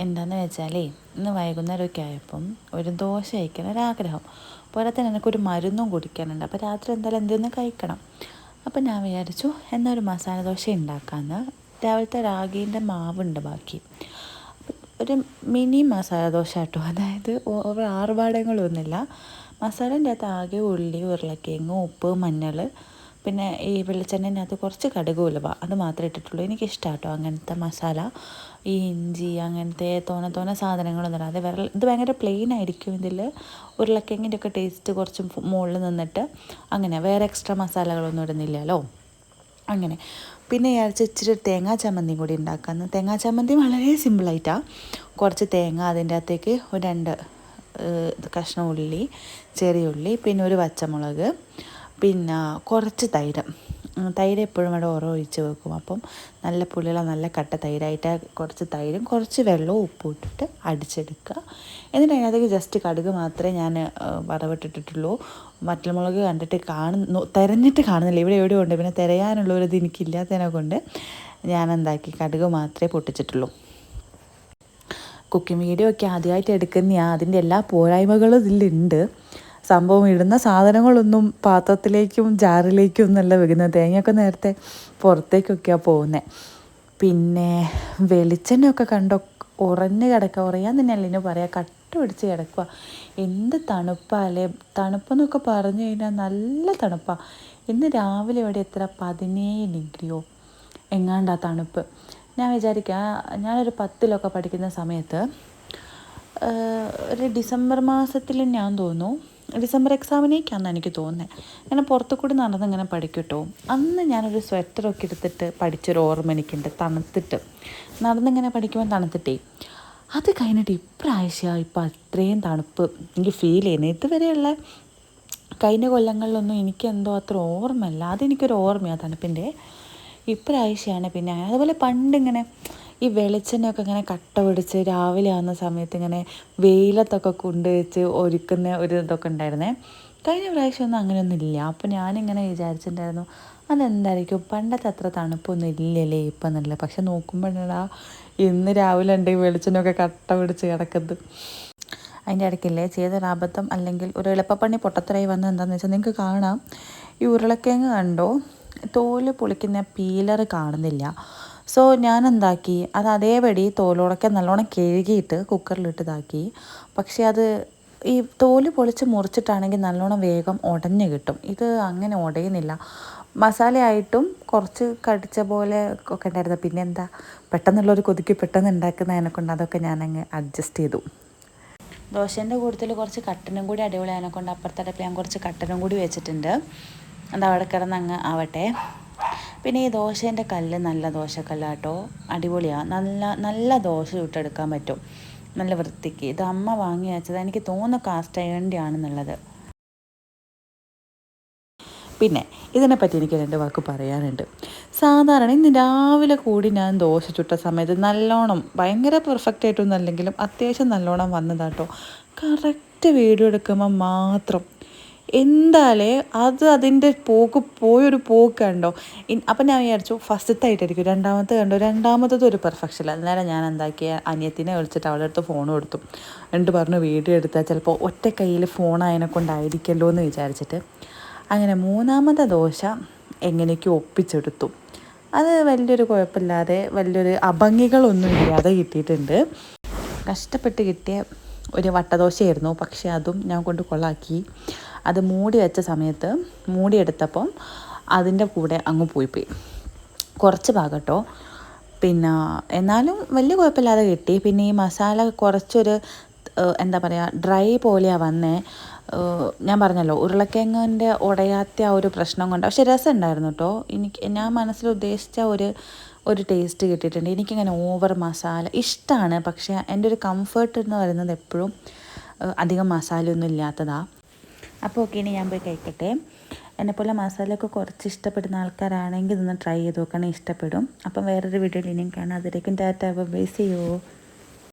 എന്താണെന്ന് വെച്ചാലേ ഇന്ന് വൈകുന്നേരമൊക്കെ ആയപ്പം ഒരു ദോശ കഴിക്കാൻ ഒരാഗ്രഹം. പോരാത്തതിന് എനിക്കൊരു മരുന്നും കുടിക്കാനുണ്ട്. അപ്പോൾ രാത്രി എന്തായാലും എന്തെങ്കിലും കഴിക്കണം. അപ്പം ഞാൻ വിചാരിച്ചു എന്നാൽ ഒരു മസാല ദോശ ഉണ്ടാക്കാമെന്ന് രാവിലത്തെ റാഗീന്റെ മാവുണ്ട് ബാക്കി. ഒരു മിനി മസാല ദോശ കേട്ടോ. അതായത് ഓവർ ആറുപാടങ്ങളൊന്നുമില്ല മസാലേന്റെ അകത്ത് ആകെ ഉള്ളി ഉരുളക്കിഴങ്ങ് ഉപ്പ് മഞ്ഞൾ പിന്നെ ഈ വെളിച്ചെണ്ണേനകത്ത് കുറച്ച് കടുക് ഉലുവ അത് മാത്രമേ ഇട്ടിട്ടുള്ളൂ. എനിക്കിഷ്ടമാണ് കേട്ടോ അങ്ങനത്തെ മസാല ഈ ഇഞ്ചി അങ്ങനത്തെ തോന തോന സാധനങ്ങളൊന്നും ഇടാതെ. വിരൽ ഇത് ഭയങ്കര പ്ലെയിൻ ആയിരിക്കും ഇതിൽ ഉരുളക്കിഴങ്ങിന്റെ ഒക്കെ ടേസ്റ്റ് കുറച്ച് മുകളിൽ നിന്നിട്ട് അങ്ങനെ. വേറെ എക്സ്ട്രാ മസാലകളൊന്നും ഇടുന്നില്ലല്ലോ. അങ്ങനെ. പിന്നെ വിചാരിച്ച് ഇച്ചിരി തേങ്ങാ ചമ്മന്തിയും കൂടി ഉണ്ടാക്കാമെന്ന് തേങ്ങാ ചമ്മന്തി വളരെ സിമ്പിളായിട്ടാണ് കുറച്ച് തേങ്ങ അതിന്റെ അകത്തേക്ക് ഒരു രണ്ട് കഷ്ണം ഉള്ളി ചെറിയ ഉള്ളി പിന്നെ ഒരു പച്ചമുളക് പിന്നെ കുറച്ച് തൈര്. തൈര് എപ്പോഴും ഇവിടെ ഓരോ ഒഴിച്ച് വെക്കും. അപ്പം നല്ല പുളിയുള്ള നല്ല കട്ട തൈരായിട്ട് കുറച്ച് തൈരും കുറച്ച് വെള്ളവും ഉപ്പും ഇട്ടിട്ട് അടിച്ചെടുക്കുക. എന്നിട്ട് അതിനകത്തേക്ക് ജസ്റ്റ് കടുക് മാത്രമേ ഞാൻ വറവിട്ടിട്ടുള്ളൂ മറ്റുമുളക് കണ്ടിട്ട് കാണുന്നു തിരഞ്ഞിട്ട് കാണുന്നില്ല. ഇവിടെ എവിടെ ഉണ്ട്. പിന്നെ തിരയാനുള്ള ഒരു ഇത് എനിക്കില്ലാത്തതിനെ കൊണ്ട് ഞാൻ എന്താക്കി കടുക് മാത്രമേ പൊട്ടിച്ചിട്ടുള്ളൂ. കുക്കിംഗ് വീഡിയോ ഒക്കെ ആദ്യമായിട്ട് എടുക്കുന്നതാണ് അതിന്റെ എല്ലാ പോരായ്മകളും ഇതിലുണ്ട്. സംഭവം ഇടുന്ന സാധനങ്ങളൊന്നും പാത്രത്തിലേക്കും ജാറിലേക്കും ഒന്നല്ല വെക്കുന്നത്. തേങ്ങയൊക്കെ നേരത്തെ പുറത്തേക്കൊക്കെയാണ് പോകുന്നത് പിന്നെ വെളിച്ചെണ്ണയൊക്കെ കണ്ടോ? ഉറഞ്ഞ് കിടക്കുക. ഉറയാൻ തന്നെയല്ല ഇനി പറയാം. കട്ട പിടിച്ച് കിടക്കുക. എന്ത് തണുപ്പല്ലേ തണുപ്പെന്നൊക്കെ പറഞ്ഞു കഴിഞ്ഞാൽ നല്ല തണുപ്പാണ് ഇന്ന് രാവിലെ ഇവിടെ എത്ര? പതിനേഴ് ഡിഗ്രിയോ? എങ്ങാണ്ടാ തണുപ്പ്. ഞാൻ വിചാരിക്കുക ഞാനൊരു പത്തിലൊക്കെ പഠിക്കുന്ന സമയത്ത് ഒരു ഡിസംബർ മാസത്തിൽ ഞാൻ തോന്നുന്നു. ഡിസംബർ എക്സാമിനേക്കാണെന്ന് എനിക്ക് തോന്നുന്നത് അങ്ങനെ പുറത്തു കൂടി നടന്ന് ഇങ്ങനെ പഠിക്കും കേട്ടോ അന്ന് ഞാനൊരു സ്വെറ്ററൊക്കെ എടുത്തിട്ട് പഠിച്ചൊരു ഓർമ്മ എനിക്കുണ്ട്. തണുത്തിട്ട്. നടന്നിങ്ങനെ പഠിക്കുമ്പോൾ തണുത്തിട്ടേ. അത് കഴിഞ്ഞിട്ട് ഇപ്രാവശ്യം ഇപ്പം അത്രയും തണുപ്പ് എനിക്ക് ഫീൽ ചെയ്യുന്നത് ഇതുവരെയുള്ള കഴിഞ്ഞ കൊല്ലങ്ങളിലൊന്നും എനിക്ക് എന്തോ അത്ര ഓർമ്മയില്ല. അതെനിക്കൊരു ഓർമ്മയാണ് തണുപ്പിന്റെ. ഇപ്രാവശ്യമാണ് പിന്നെ. അതുപോലെ പണ്ടിങ്ങനെ ഈ വെളിച്ചെണ്ണയൊക്കെ ഇങ്ങനെ കട്ട പിടിച്ച് രാവിലെ ആവുന്ന സമയത്ത് ഇങ്ങനെ വെയിലത്തൊക്കെ കൊണ്ടുവച്ച് ഒരുക്കുന്ന ഒരു ഇതൊക്കെ ഉണ്ടായിരുന്നേ. കഴിഞ്ഞ പ്രാവശ്യമൊന്നും അങ്ങനെയൊന്നും ഇല്ല. അപ്പോൾ ഞാനിങ്ങനെ വിചാരിച്ചിട്ടുണ്ടായിരുന്നു അതെന്തായിരിക്കും? പണ്ടത്തെ അത്ര തണുപ്പൊന്നും ഇല്ലല്ലേ ഇപ്പം എന്നല്ല. പക്ഷെ നോക്കുമ്പോഴാ ഇന്ന് രാവിലെ ഉണ്ട് ഈ വെളിച്ചെണ്ണയൊക്കെ കട്ട പിടിച്ച് കിടക്കുന്നത്. അതിന്റെ ഇടയ്ക്കില്ലേ ചെയ്തൊരു അബദ്ധം അല്ലെങ്കിൽ ഒരു എളുപ്പപ്പണി പൊട്ടത്തരായി വന്നത് എന്താണെന്ന് വെച്ചാൽ നിങ്ങൾക്ക് കാണാം. ഈ ഉരുളക്കിഴങ്ങ് കണ്ടോ? തോൽ പൊളിക്കുന്ന പീലർ കാണുന്നില്ല. സോ ഞാൻ എന്താക്കി അത് അതേപടി തോലോടൊക്കെ നല്ലോണം കഴുകിയിട്ട് കുക്കറിലിട്ട് ഇതാക്കി. പക്ഷേ അത് ഈ തോൽ പൊളിച്ച് മുറിച്ചിട്ടാണെങ്കിൽ നല്ലോണം വേഗം ഉടഞ്ഞു കിട്ടും. ഇത് അങ്ങനെ ഉടയുന്നില്ല മസാലയായിട്ടും കുറച്ച് കടിച്ച പോലെ ഒക്കെ ഉണ്ടായിരുന്നു. പിന്നെ എന്താ പെട്ടെന്നുള്ളൊരു കൊതുക്കി പെട്ടെന്ന് ഉണ്ടാക്കുന്നതിനെ കൊണ്ട് അതൊക്കെ ഞാനങ്ങ് അഡ്ജസ്റ്റ് ചെയ്തു. ദോശേന്റെ കൂട്ടത്തിൽ കുറച്ച് കട്ടനും കൂടി അടിപൊളിയായതിനെ കൊണ്ട് അപ്പുറത്തടപ്പിൽ ഞാൻ കുറച്ച് കട്ടനും കൂടി വെച്ചിട്ടുണ്ട്. അത് അവിടെ കിടന്ന് അങ്ങ് ആവട്ടെ. പിന്നെ ഈ ദോശേന്റെ കല്ല് നല്ല ദോശക്കല്ലാട്ടോ അടിപൊളിയാണ് നല്ല നല്ല ദോശ ചുട്ടെടുക്കാൻ പറ്റും. നല്ല വൃത്തിക്ക്. ഇത് അമ്മ വാങ്ങി വെച്ചത് എനിക്ക് തോന്നുന്നു കാസ്റ്റ് അയണിന്റെ ആണെന്നുള്ളത് പിന്നെ ഇതിനെപ്പറ്റി എനിക്ക് രണ്ട് വാക്ക് പറയാനുണ്ട്. സാധാരണ ഇന്ന് രാവിലെ കൂടി ഞാൻ ദോശ ചുട്ട സമയത്ത് നല്ലോണം ഭയങ്കര പെർഫെക്റ്റ് ആയിട്ടൊന്നും അല്ലെങ്കിലും അത്യാവശ്യം നല്ലോണം വന്നതാട്ടോ. കറക്റ്റ് വീഡിയോ എടുക്കുമ്പോൾ മാത്രം എന്താലേ അത് അതിന്റെ പോക്ക് പോയൊരു പോക്ക് കണ്ടോ അപ്പം ഞാൻ വിചാരിച്ചു ഫസ്റ്റത്തെ ആയിട്ടായിരിക്കും രണ്ടാമത്തെ കണ്ടോ രണ്ടാമത്തത് ഒരു പെർഫെക്ഷൻ അന്നേരം ഞാൻ എന്താക്കിയ അനിയത്തിനെ വിളിച്ചിട്ട് അവളുടെ അടുത്ത് ഫോൺ കൊടുത്തു. എന്നിട്ട് പറഞ്ഞു വീഡിയോ എടുത്താൽ ചിലപ്പോൾ ഒറ്റ കയ്യിൽ ഫോൺ അതിനെ കൊണ്ടായിരിക്കല്ലോ എന്ന് വിചാരിച്ചിട്ട്. അങ്ങനെ മൂന്നാമത്തെ ദോശ എങ്ങനെയൊക്കെ ഒപ്പിച്ചെടുത്തു. അത് വലിയൊരു കുഴപ്പമില്ലാതെ വലിയൊരു അഭംഗികളൊന്നും ഇല്ലാതെ കിട്ടിയിട്ടുണ്ട്. കഷ്ടപ്പെട്ട് കിട്ടിയ ഒരു വട്ടദോശയായിരുന്നു. പക്ഷേ അതും ഞാൻ കൊണ്ട് കൊള്ളാക്കി. അത് മൂടി വെച്ച സമയത്ത് മൂടിയെടുത്തപ്പം അതിന്റെ കൂടെ അങ്ങ് പോയി പോയി കുറച്ച് ഭാഗട്ടോ. പിന്നെ എന്നാലും വലിയ കുഴപ്പമില്ലാതെ കിട്ടി. പിന്നെ ഈ മസാല കുറച്ചൊരു എന്താ പറയുക ഡ്രൈ പോലെയാണ് വന്നേ. ഞാൻ പറഞ്ഞല്ലോ ഉരുളക്കിഴങ്ങിന്റെ ഉടയാത്ത ആ ഒരു പ്രശ്നം കൊണ്ട്. പക്ഷെ രസമുണ്ടായിരുന്നു കേട്ടോ എനിക്ക് ഞാൻ മനസ്സിൽ ഉദ്ദേശിച്ച ഒരു ഒരു ടേസ്റ്റ് കിട്ടിയിട്ടുണ്ട്. എനിക്കിങ്ങനെ ഓവർ മസാല ഇഷ്ടമാണ് പക്ഷേ എന്റെ ഒരു കംഫർട്ട് എന്ന് പറയുന്നത് എപ്പോഴും അധികം മസാലയൊന്നും ഇല്ലാത്തതാണ് അപ്പോൾ ഓക്കെ ഇനി ഞാൻ പോയി കഴിക്കട്ടെ. എന്നെപ്പോലെ മസാലയൊക്കെ കുറച്ച് ഇഷ്ടപ്പെടുന്ന ആൾക്കാരാണെങ്കിൽ ഇതൊന്ന് ട്രൈ ചെയ്ത് നോക്കണേ. ഇഷ്ടപ്പെടും. അപ്പം വേറൊരു വീഡിയോയിൽ ഇനിയും കാണാം. അതിലേക്കും ടാറ്റ. ബൈ ചെയ്യോ